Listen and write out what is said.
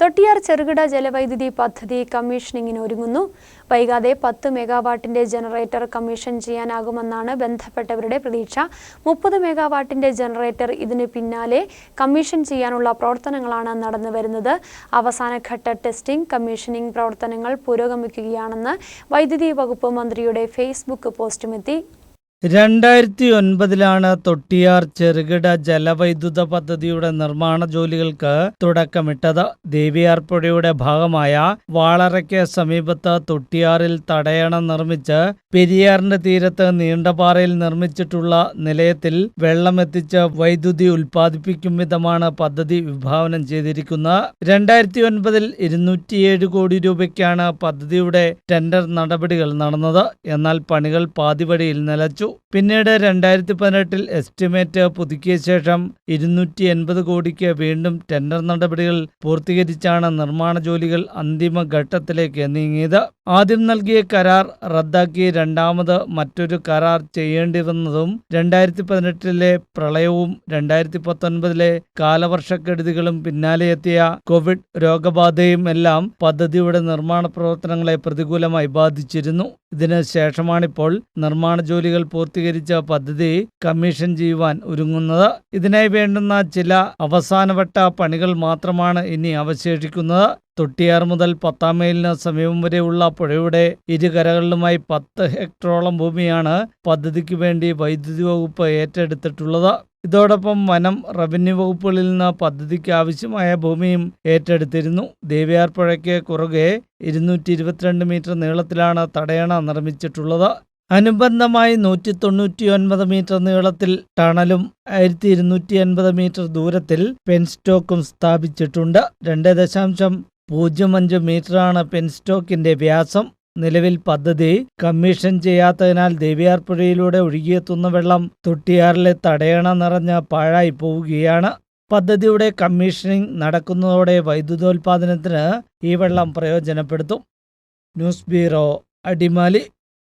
തൊട്ടിയാർ ചെറുകിട ജലവൈദ്യുതി പദ്ധതി കമ്മീഷനിങ്ങിന് ഒരുങ്ങുന്നു. വൈകാതെ പത്ത് മെഗാവാട്ടിന്റെ ജനറേറ്റർ കമ്മീഷൻ ചെയ്യാനാകുമെന്നാണ് ബന്ധപ്പെട്ടവരുടെ പ്രതീക്ഷ. മുപ്പത് മെഗാവാട്ടിന്റെ ജനറേറ്റർ ഇതിന് പിന്നാലെ കമ്മീഷൻ ചെയ്യാനുള്ള പ്രവർത്തനങ്ങളാണ് നടന്നു വരുന്നത്. അവസാനഘട്ട ടെസ്റ്റിംഗ് കമ്മീഷനിംഗ് പ്രവർത്തനങ്ങൾ പുരോഗമിക്കുകയാണെന്ന് വൈദ്യുതി വകുപ്പ് മന്ത്രിയുടെ ഫേസ്ബുക്ക് പോസ്റ്റുമെത്തി. രണ്ടായിരത്തി ഒൻപതിലാണ് തൊട്ടിയാർ ചെറുകിട ജലവൈദ്യുത പദ്ധതിയുടെ നിർമ്മാണ ജോലികൾക്ക് തുടക്കമിട്ടത്. ദേവിയാർ പുഴയുടെ ഭാഗമായ വാളറയ്ക്ക് സമീപത്ത് തൊട്ടിയാറിൽ തടയണ നിർമ്മിച്ച് പെരിയാറിന്റെ തീരത്ത് നീണ്ടപാറയിൽ നിർമ്മിച്ചിട്ടുള്ള നിലയത്തിൽ വെള്ളമെത്തിച്ച് വൈദ്യുതി ഉൽപ്പാദിപ്പിക്കും വിധമാണ് പദ്ധതി വിഭാവനം ചെയ്തിരിക്കുന്നത് രണ്ടായിരത്തി ഒൻപതിൽ ഇരുന്നൂറ്റിയേഴ് കോടി രൂപയ്ക്കാണ് പദ്ധതിയുടെ ടെൻഡർ നടപടികൾ നടന്നത്. എന്നാൽ പണികൾ പാതിവഴിയിൽ നിലച്ചു. പിന്നീട് രണ്ടായിരത്തി പതിനെട്ടിൽ എസ്റ്റിമേറ്റ് പുതുക്കിയ ശേഷം ഇരുന്നൂറ്റി എൺപത് കോടിക്ക് വീണ്ടും ടെൻഡർ നടപടികൾ പൂർത്തീകരിച്ചാണ് നിർമ്മാണ ജോലികൾ അന്തിമ ഘട്ടത്തിലേക്ക് നീങ്ങിയത്. ആദ്യം നൽകിയ കരാർ റദ്ദാക്കി രണ്ടാമത് മറ്റൊരു കരാർ ചെയ്യേണ്ടി വന്നതും രണ്ടായിരത്തി പതിനെട്ടിലെ പ്രളയവും രണ്ടായിരത്തി പത്തൊൻപതിലെ കാലവർഷക്കെടുതികളും പിന്നാലെയെത്തിയ കോവിഡ് രോഗബാധയും എല്ലാം പദ്ധതിയുടെ നിർമ്മാണ പ്രവർത്തനങ്ങളെ പ്രതികൂലമായി ബാധിച്ചിരുന്നു. ഇതിന് ശേഷമാണിപ്പോൾ നിർമ്മാണ ജോലികൾ പൂർത്തീകരിച്ച പദ്ധതി കമ്മീഷൻ ചെയ്യുവാൻ ഒരുങ്ങുന്നത്. ഇതിനായി വേണ്ടുന്ന ചില അവസാനവട്ട പണികൾ മാത്രമാണ് ഇനി അവശേഷിക്കുന്നത്. തൊട്ടിയാർ മുതൽ പത്താം മൈലിന് സമീപം വരെയുള്ള പുഴയുടെ ഇരുകരകളിലുമായി പത്ത് ഹെക്ടറോളം ഭൂമിയാണ് പദ്ധതിക്ക് വേണ്ടി വൈദ്യുതി വകുപ്പ് ഏറ്റെടുത്തിട്ടുള്ളത്. ഇതോടൊപ്പം വനം റവന്യൂ വകുപ്പുകളിൽ നിന്ന് പദ്ധതിക്ക് ആവശ്യമായ ഭൂമിയും ഏറ്റെടുത്തിരുന്നു. ദേവിയാർ പുഴയ്ക്ക് കുറുകെ ഇരുന്നൂറ്റി ഇരുപത്തിരണ്ട് മീറ്റർ നീളത്തിലാണ് തടയണ നിർമ്മിച്ചിട്ടുള്ളത്. അനുബന്ധമായി നൂറ്റി തൊണ്ണൂറ്റി ഒൻപത് മീറ്റർ നീളത്തിൽ ടണലും ആയിരത്തി ഇരുന്നൂറ്റി എൺപത് മീറ്റർ ദൂരത്തിൽ പെൻസ്റ്റോക്കും സ്ഥാപിച്ചിട്ടുണ്ട്. രണ്ട് ദശാംശം പൂജ്യം അഞ്ച് മീറ്ററാണ് പെൻസ്റ്റോക്കിന്റെ വ്യാസം. നിലവിൽ പദ്ധതി കമ്മീഷൻ ചെയ്യാത്തതിനാൽ ദേവിയാർപ്പുഴയിലൂടെ ഒഴുകിയെത്തുന്ന വെള്ളം തൊട്ടിയാറിലെ തടയണ നിറഞ്ഞ് പാഴായി പോവുകയാണ്. പദ്ധതിയുടെ കമ്മീഷനിംഗ് നടക്കുന്നതോടെ വൈദ്യുതോൽപാദനത്തിന് ഈ വെള്ളം പ്രയോജനപ്പെടുത്തും. News bureau Adimali.